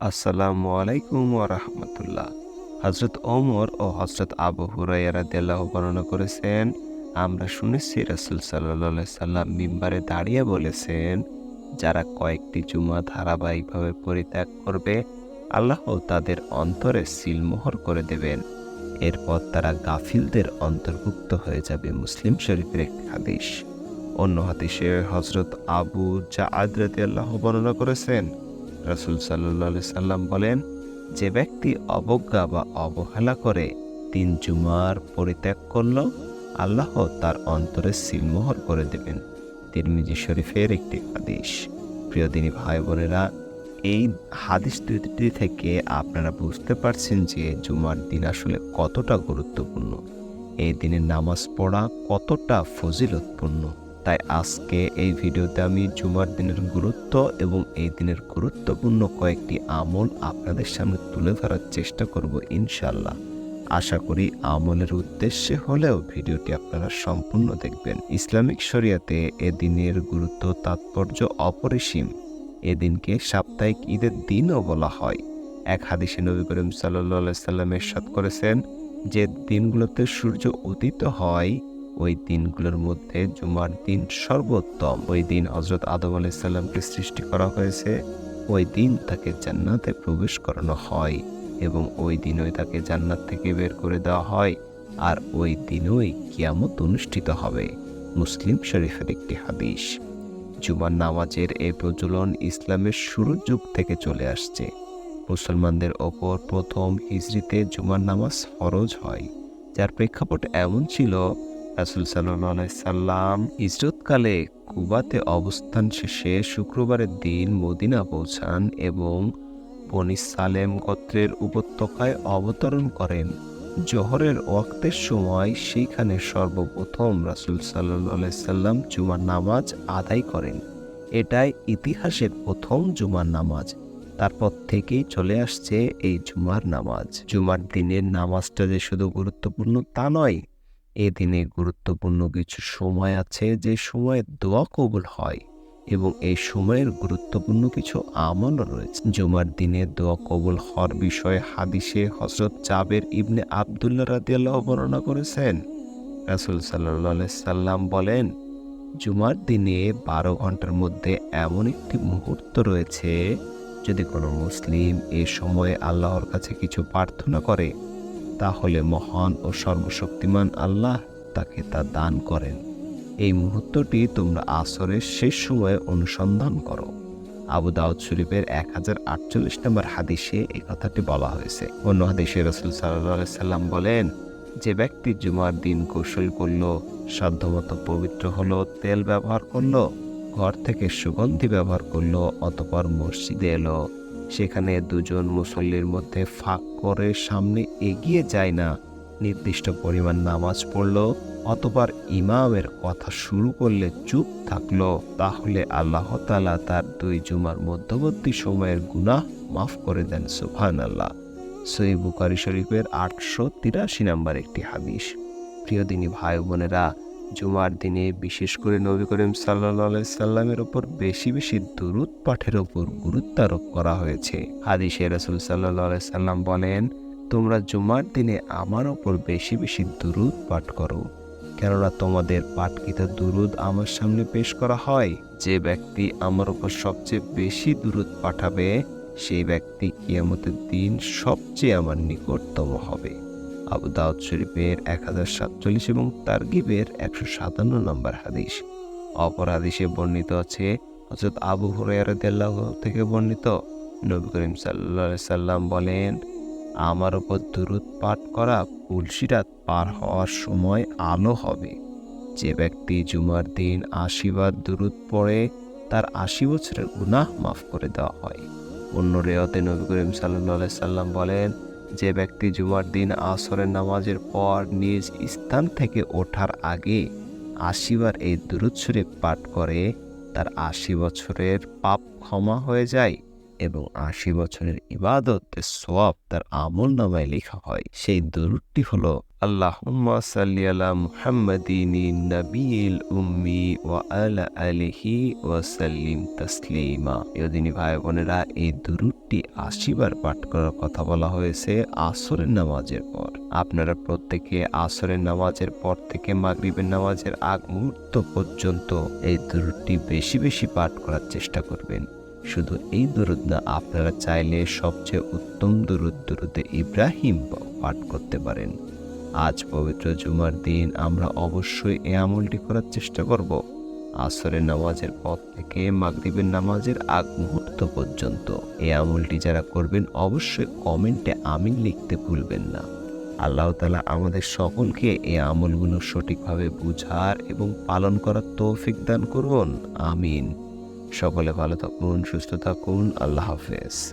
আসসালামু আলাইকুম রাহমাতুল্লাহ। হজরত ওমর ও হজরত আবু হুরাইরা দেল্লাহ বর্ণনা করেছেন, আমরা শুনেছি রাসুল সাল্লাহ সাল্লাম মিম্বারে দাঁড়িয়ে বলেছেন, যারা কয়েকটি জুমা ধারাবাহিকভাবে পরিত্যাগ করবে, আল্লাহ তাদের অন্তরে সিলমোহর করে দেবেন। এরপর তারা গাফিলদের অন্তর্ভুক্ত হয়ে যাবে। মুসলিম শরীফের একটি হাদিস। অন্য হাদিসে হজরত আবু যা আদরাতি আল্লাহ বর্ণনা করেছেন রাসুল সাল্লি সাল্লাম বলেন, যে ব্যক্তি অবজ্ঞা বা অবহেলা করে তিন জুমার পরিত্যাগ করল, আল্লাহ তার অন্তরে সিলমোহর করে দেবেন। তিরমিজি শরীফের একটি হাদিস। প্রিয় দিনী ভাই বোনেরা, এই হাদিস দুটি থেকে আপনারা বুঝতে পারছেন যে জুমার দিন আসলে কতটা গুরুত্বপূর্ণ। এই দিনে নামাজ পড়া কতটা ফজিলতপূর্ণ। তাই আজকে এই ভিডিওতে আমি জুমার দিনের গুরুত্ব এবং এই দিনের গুরুত্বপূর্ণ কয়েকটি আমল আপনাদের সামনে তুলে ধরার চেষ্টা করব ইনশাল্লাহ আশা করি আমলের উদ্দেশ্যে হলেও ভিডিওটি আপনারা সম্পূর্ণ দেখবেন। ইসলামিক শরিয়াতে এ দিনের গুরুত্ব, তাৎপর্য অপরিসীম। এদিনকে সাপ্তাহিক ঈদের দিনও বলা হয়। এক হাদিসে নবী করিম সাল্লা সাল্লাম এরশাদ করেছেন, যে দিনগুলোতে সূর্য উদিত হয় ওই দিনগুলোর মধ্যে জুমার দিন সর্বোত্তম। ওই দিন হজরত আদম আলাইসাল্লামকে সৃষ্টি করা হয়েছে। ওই দিন তাকে জান্নাতে প্রবেশ করানো হয় এবং ওই দিনই তাকে জান্নাত থেকে বের করে দেওয়া হয় আর ওই দিনই কিয়ামত অনুষ্ঠিত হবে। মুসলিম শরীফের একটি হাদিস। জুমার নামাজের এই প্রচলন ইসলামের শুরুর যুগ থেকে চলে আসছে। মুসলমানদের ওপর প্রথম হিজড়িতে জুমার নামাজ ফরজ হয়। যার প্রেক্ষাপট এমন ছিল রাসুল সাল্লাহ সাল্লাম ইজরতকালে কুবাতে অবস্থান শেষে শুক্রবারের দিন মদিনা পৌঁছান এবং বনি সালেম গোত্রের উপত্যকায় অবতরণ করেন। জোহরের ওয়াক্তের সময় সেইখানে সর্বপ্রথম রাসুল সাল্লাহ সাল্লাম জুমার নামাজ আদায় করেন। এটাই ইতিহাসের প্রথম জুমার নামাজ। তারপর থেকেই চলে আসছে এই জুমার নামাজ। জুমার দিনের নামাজটা যে শুধু গুরুত্বপূর্ণ তা নয় এ দিনে গুরুত্বপূর্ণ কিছু সময় আছে যে সময়ে দোয়া কবুল হয় এবং এই সময়ের গুরুত্বপূর্ণ কিছু আমলও রয়েছে। জুমার দিনে দোয়া কবুল হওয়ার বিষয়ে হাদিসে হজরত জাবের ইবনে আবদুল্লাহ রাদিয়াল্লাহ বর্ণনা করেছেন। রাসুল সাল্লাহ সাল্লাম বলেন, জুমার দিনে বারো ঘণ্টার মধ্যে এমন একটি মুহূর্ত রয়েছে যদি কোনো মুসলিম এ সময়ে আল্লাহর কাছে কিছু প্রার্থনা করে তাহলে মহান ও সর্বশক্তিমান আল্লাহ তাকে তা দান করেন। এই মুহূর্তটি তোমরা আসরের শেষ সময়ে অনুসন্ধান করো। আবু দাউদ শরীফের এক হাজার আটচল্লিশ নম্বর হাদিসে এই কথাটি বলা হয়েছে। অন্য হাদিসে রসুল সাল্লাম বলেন, যে ব্যক্তি জুমার দিন কৌশল করল, সাধ্যমতো পবিত্র হলো, তেল ব্যবহার করল, ঘর থেকে সুগন্ধি ব্যবহার করল, অতপর মসজিদে এলো সেখানে দুজন মুসল্লির মধ্যে ফাঁক করে সামনে এগিয়ে যায় না। নির্দিষ্ট পরিমাণ নামাজ পড়ল, অতবার ইমামের কথা শুরু করলে চুপ থাকল। তাহলে আল্লাহ তালা তার দুই জুমার মধ্যবর্তী সময়ের গুনাহ মাফ করে দেন সুফান আল্লাহ সই বুকারি শরীফের আটশো তিরাশি নাম্বার একটি হাদিস। প্রিয় দিনী ভাই বোনেরা জুমার দিনে বিশেষ করে নবী করিম সাল্লা সাল্লামের ওপর বেশি বেশি দুরুদ পাঠের ওপর গুরুত্ব আরোপ করা হয়েছে। হাদিসে রসুল সাল্লাহ সাল্লাম বলেন, তোমরা জুমার দিনে আমার ওপর বেশি বেশি দুরুদ পাঠ করো। কেননা তোমাদের পাঠকৃত দুরুদ আমার সামনে পেশ করা হয়। যে ব্যক্তি আমার ওপর সবচেয়ে বেশি দুরুদ পাঠাবে, সেই ব্যক্তি কিয়ামতের দিন সবচেয়ে আমার নিকটতম হবে। আবু দাউদ শরীফের এক হাজার সাতচল্লিশ এবং তারগিবের একশো সাতান্ন নম্বর হাদিস। অপর হাদিসে বর্ণিত আছে হজরত আবু হুরাইয়ারদাল্লাহ থেকে বর্ণিত। নবী করিম সাল্লা সাল্লাম বলেন, আমার ওপর দুরুদ পাঠ করা তুলসিরাত পার হওয়ার সময় আলো হবে। যে ব্যক্তি জুমার দিন আশীর্বাদ দুরুদ পড়ে, তার আশি বছরের গুনাহ মাফ করে দেওয়া হয়। অন্য রেয়তে নবী করিম সাল্লা সাল্লাম বলেন যে ব্যক্তি জুমার দিন আসরের নামাজের পর নিজ স্থান থেকে ওঠার আগে আশিবার এই দুরুদ পাঠ করে, তার আশি বছরের পাপ ক্ষমা হয়ে যায় এবং আশি বছরের ইবাদতের সোয়াব তার আমল নামায় লেখা হয়। সেই দুরুদটি হল, আল্লাহুম্মা সাল্লি আলা মুহাম্মাদিন নবিয়িল উম্মি ওয়া আলা আলিহি ওয়া সাল্লিম তাসলিমা। ইয়দিনী ভাই বোনেরা এই দুরুদটি আশিবার পাঠ করার কথা বলা হয়েছে আসরের নামাজের পর। আপনারা প্রত্যেকে আসরের নামাজের পর থেকে মাগরিবের নামাজের আগ মুহূর্ত পর্যন্ত এই দুরুদটি বেশি বেশি পাঠ করার চেষ্টা করবেন। শুধু এই দুরুদ না, আপনারা চাইলে সবচেয়ে উত্তম দুরুদ দুরুদে ইব্রাহিম পাঠ করতে পারেন। আজ পবিত্র জুমার দিন, আমরা অবশ্যই এ আমলটি করার চেষ্টা করব। আসরের নামাজের পর থেকে মাগরিবের নামাজের আগ মুহূর্ত পর্যন্ত। এই আমলটি যারা করবেন, অবশ্যই কমেন্টে আমিন লিখতে ভুলবেন না। আল্লাহ তালা আমাদের সকলকে এই আমলগুলো সঠিকভাবে বুঝার এবং পালন করার তৌফিক দান করুন। আমিন। সকলে ভালো থাকুন, সুস্থ থাকুন। আল্লাহ হাফেজ।